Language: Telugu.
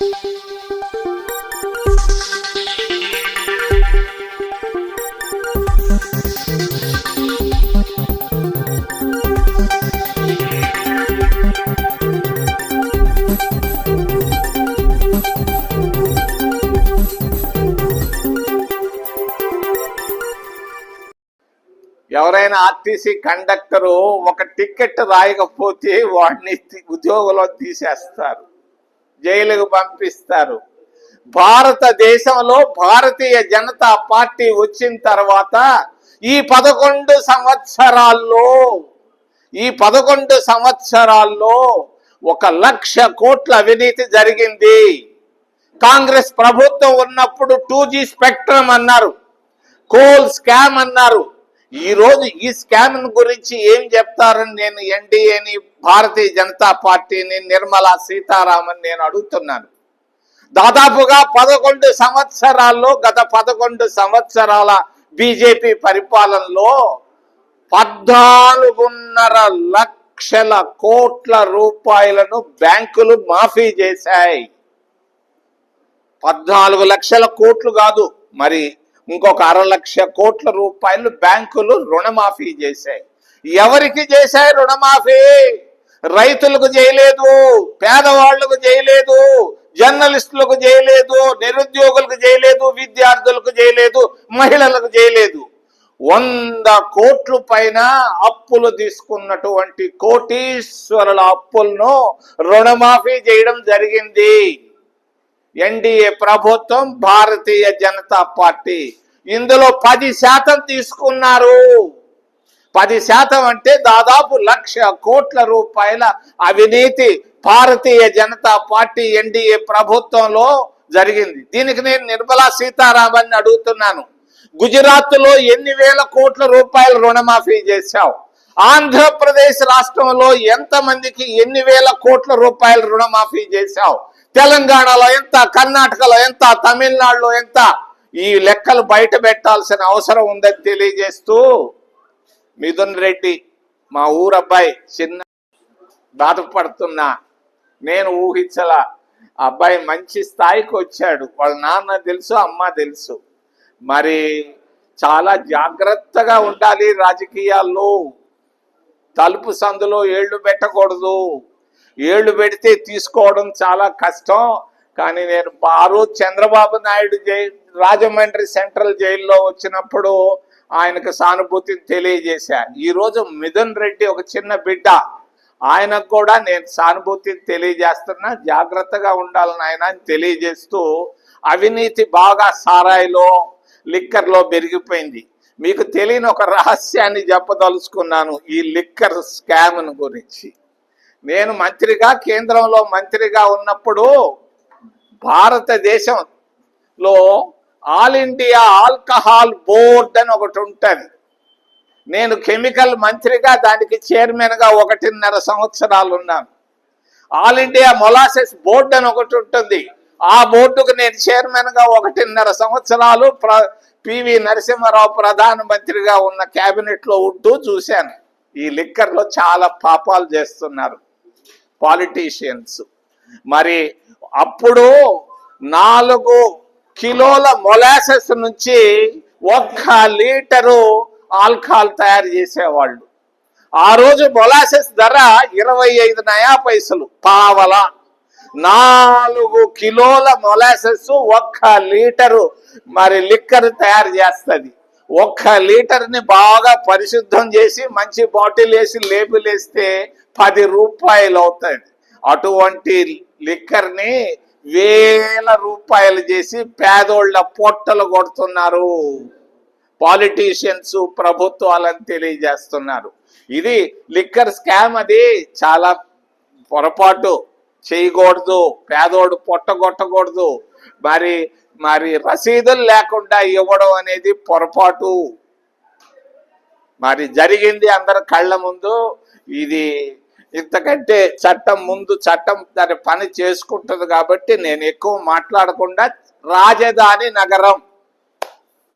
ఎవరైనా ఆర్టీసీ కండక్టరు ఒక టికెట్ రాయకపోతే వాడిని ఉద్యోగంలో తీసేస్తారు. జైలుకు పంపిస్తారు. భారతదేశంలో భారతీయ జనతా పార్టీ వచ్చిన తర్వాత ఈ పదకొండు సంవత్సరాల్లో ఈ పదకొండు సంవత్సరాల్లో ఒక లక్ష కోట్ల అవినీతి జరిగింది. కాంగ్రెస్ ప్రభుత్వం ఉన్నప్పుడు టూ జీ స్పెక్ట్రమ్ అన్నారు కోల్ స్కామ్ అన్నారు. ఈరోజు ఈ స్కామ్ గురించి ఏం చెప్తారని నేను ఎన్డీఏని భారతీయ జనతా పార్టీని నిర్మలా సీతారామన్ నేను అడుగుతున్నాను. దాదాపుగా పదకొండు సంవత్సరాల్లో గత పదకొండు సంవత్సరాల బీజేపీ పరిపాలనలో పద్నాలుగున్నర లక్షల కోట్ల రూపాయలను బ్యాంకులు మాఫీ చేశాయి. పద్నాలుగు లక్షల కోట్లు కాదు మరి ఇంకొక అర లక్ష కోట్ల రూపాయలు బ్యాంకులు రుణమాఫీ చేశాయి. ఎవరికి చేశాయి రుణమాఫీ? రైతులకు చేయలేదు పేదవాళ్ళకు చేయలేదు జర్నలిస్టులకు చేయలేదు నిరుద్యోగులకు చేయలేదు విద్యార్థులకు చేయలేదు మహిళలకు చేయలేదు. వంద కోట్ల పైన అప్పులు తీసుకున్నటువంటి కోటీశ్వరుల అప్పులను రుణమాఫీ చేయడం జరిగింది. ఎన్డీఏ ప్రభుత్వం భారతీయ జనతా పార్టీ. ఇందులో పది శాతం తీసుకున్నారు. పది శాతం అంటే దాదాపు లక్ష కోట్ల రూపాయల అవినీతి భారతీయ జనతా పార్టీ ఎన్డీఏ ప్రభుత్వంలో జరిగింది. దీనికి నేను నిర్మలా సీతారామన్ అడుగుతున్నాను. గుజరాత్లో ఎన్ని వేల కోట్ల రూపాయలు రుణమాఫీ చేశావు? ఆంధ్రప్రదేశ్ రాష్ట్రంలో ఎంత మందికి ఎన్ని వేల కోట్ల రూపాయలు రుణమాఫీ చేశావు? తెలంగాణలో ఎంత? కర్ణాటకలో ఎంత? తమిళనాడులో ఎంత? ఈ లెక్కలు బయట పెట్టాల్సిన అవసరం ఉందని తెలియజేస్తూ మిథున్ రెడ్డి మా ఊరబ్బాయి చిన్న బాధపడుతున్నా. నేను ఊహించల. అబ్బాయి మంచి స్థాయికి వచ్చాడు. వాళ్ళ నాన్న తెలుసు అమ్మ తెలుసు. మరి చాలా జాగ్రత్తగా ఉండాలి రాజకీయాల్లో. తలుపు సందులో ఏళ్ళు పెట్టకూడదు. ఏళ్ళు పెడితే తీసుకోవడం చాలా కష్టం. కానీ నేను ఆ రోజు చంద్రబాబు నాయుడు జై రాజమండ్రి సెంట్రల్ జైల్లో వచ్చినప్పుడు ఆయనకు సానుభూతిని తెలియజేశా ఈరోజు మిథున్ రెడ్డి ఒక చిన్న బిడ్డ. ఆయనకు కూడా నేను సానుభూతిని తెలియజేస్తున్నా. జాగ్రత్తగా ఉండాలని ఆయన తెలియజేస్తూ అవినీతి బాగా సారాయిలో లిక్కర్లో పెరిగిపోయింది. మీకు తెలియని ఒక రహస్యాన్ని చెప్పదలుచుకున్నాను ఈ లిక్కర్ స్కామ్ను గురించి. నేను మంత్రిగా కేంద్రంలో మంత్రిగా ఉన్నప్పుడు భారతదేశంలో ఆల్ ఇండియా ఆల్కహాల్ బోర్డ్ అని ఒకటి ఉంటుంది. నేను కెమికల్ మంత్రిగా దానికి చైర్మన్గా ఒకటిన్నర సంవత్సరాలు ఉన్నాను. ఆల్ ఇండియా మొలాసెస్ బోర్డు అని ఒకటి ఉంటుంది. ఆ బోర్డుకు నేను చైర్మన్గా ఒకటిన్నర సంవత్సరాలు ప్ర పివి నరసింహారావు ప్రధానమంత్రిగా ఉన్న క్యాబినెట్లో ఉంటూ చూశాను. ఈ లిక్కర్లో చాలా పాపాలు చేస్తున్నారు పాలిటీషియన్స్. మరి అప్పుడు నాలుగు కిలోల మొలాసెస్ నుంచి ఒక్క లీటరు ఆల్కహాల్ తయారు చేసేవాళ్ళు. ఆ రోజు మొలాసెస్ ధర ఇరవై ఐదు నయా పైసలు పావల. నాలుగు కిలోల మొలాసెస్ ఒక్క లీటరు మరి లిక్కర్ తయారు చేస్తుంది. ఒక్క లీటర్ని బాగా పరిశుద్ధం చేసి మంచి బాటిల్ వేసి లేబుల్ వేస్తే పది రూపాయలు అవుతుంది. అటువంటి లిక్కర్ని వేల రూపాయలు చేసి పేదోళ్ళ పొట్టలు కొడుతున్నారు. పాలిటీషియన్స్ ప్రభుత్వాలని తెలియజేస్తున్నారు. ఇది లిక్కర్ స్కామ్ అది. చాలా పొరపాటు చేయకూడదు. పేదోడు పొట్టగొట్టకూడదు మరి మరి రసీదులు లేకుండా ఇవ్వడం అనేది పొరపాటు. మరి జరిగింది అందరి కళ్ళ ముందు. ఇది ఇంతకంటే చట్టం ముందు చట్టం దాని పని చేసుకుంటుంది కాబట్టి నేను ఎక్కువ మాట్లాడకుండా రాజధాని నగరం